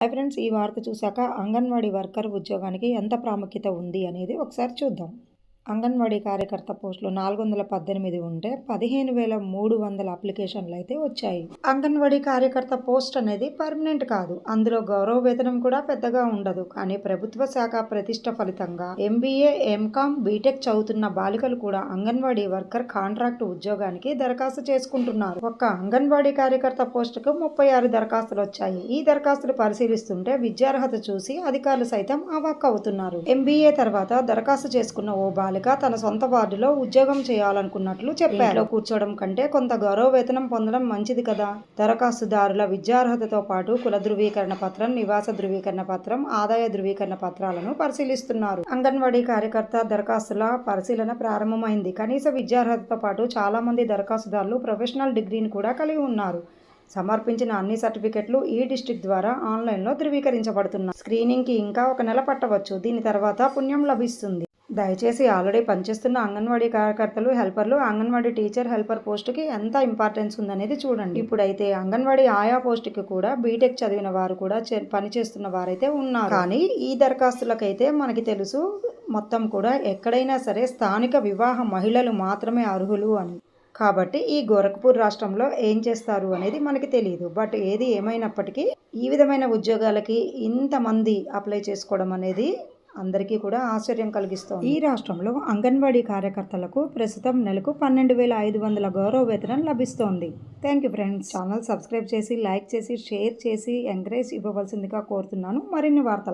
Hi friends ఈ వార్త చూశాక అంగన్వాడీ వర్కర్ ఉద్యోగానికి ఎంత ప్రాముఖ్యత ఉంది అనేది ఒకసారి చూద్దాం. అంగన్వాడీ కార్యకర్త పోస్టులు నాలుగు వందల పద్దెనిమిది ఉంటే పదిహేను వేల మూడు వందల అప్లికేషన్లు అయితే వచ్చాయి. అంగన్వాడీ కార్యకర్త పోస్ట్ అనేది పర్మనెంట్ కాదు. అందులో గౌరవ వేతనం కూడా పెద్దగా ఉండదు. కానీ ప్రభుత్వ శాఖ ప్రతిష్ట ఫలితంగా ఎంబీఏ ఎంకామ్ బీటెక్ చదువుతున్న బాలికలు కూడా అంగన్వాడీ వర్కర్ కాంట్రాక్ట్ ఉద్యోగానికి దరఖాస్తు చేసుకుంటున్నారు. ఒక్క అంగన్వాడీ కార్యకర్త పోస్టుకు ముప్పై ఆరు దరఖాస్తులు వచ్చాయి. ఈ దరఖాస్తులు పరిశీలిస్తుంటే విద్యార్హత చూసి అధికారులు సైతం అవాక్ అవుతున్నారు ఎంబీఏ తర్వాత దరఖాస్తు చేసుకున్న ఓ బాలిక తన సొంత వార్డులో ఉద్యోగం చేయాలనుకున్నట్లు చెప్పారు. కూర్చోవడం కంటే కొంత గౌరవ వేతనం పొందడం మంచిది కదా? దరఖాస్తుదారుల విద్యార్హతతో పాటు కుల ధృవీకరణ పత్రం నివాస ధృవీకరణ పత్రం ఆదాయ ధృవీకరణ పత్రాలను పరిశీలిస్తున్నారు. అంగన్వాడీ కార్యకర్త దరఖాస్తుల పరిశీలన ప్రారంభమైంది. కనీస విద్యార్హతతో పాటు చాలా మంది దరఖాస్తుదారులు ప్రొఫెషనల్ డిగ్రీని కూడా కలిగి ఉన్నారు. సమర్పించిన అన్ని సర్టిఫికెట్లు ఈ డిస్ట్రిక్ట్ ద్వారా ఆన్లైన్లో ధృవీకరించబడుతున్నాయి. స్క్రీనింగ్కి ఇంకా ఒక నెల పట్టవచ్చు. దీని తర్వాత పుణ్యం లభిస్తుంది. దయచేసి ఆల్రెడీ పనిచేస్తున్న అంగన్వాడీ కార్యకర్తలు హెల్పర్లు అంగన్వాడీ టీచర్ హెల్పర్ పోస్టుకి ఎంత ఇంపార్టెన్స్ ఉందనేది చూడండి. ఇప్పుడైతే అంగన్వాడీ ఆయా పోస్టుకి కూడా బీటెక్ చదివిన వారు కూడా చే- పనిచేస్తున్న వారైతే ఉన్నారు. కానీ ఈ దరఖాస్తులకైతే మనకి తెలుసు మొత్తం కూడా ఎక్కడైనా సరే స్థానిక వివాహ మహిళలు మాత్రమే అర్హులు అని. కాబట్టి ఈ గోరఖ్పూర్ రాష్ట్రంలో ఏం చేస్తారు అనేది మనకి తెలియదు బట్ ఏది ఏమైనప్పటికీ ఈ విధమైన ఉద్యోగాలకి ఇంతమంది అప్లై చేసుకోవడం అనేది అందరికీ కూడా ఆశ్చర్యం కలిగిస్తోంది. ఈ రాష్ట్రంలో అంగన్వాడీ కార్యకర్తలకు ప్రస్తుతం నెలకు పన్నెండు వేల ఐదు వందల గౌరవ వేతనం లభిస్తోంది. Thank you friends. Channel subscribe చేసి లైక్ చేసి షేర్ చేసి ఎంకరేజ్ ఇవ్వవలసిందిగా కోరుతున్నాను. మరిన్ని వార్తలు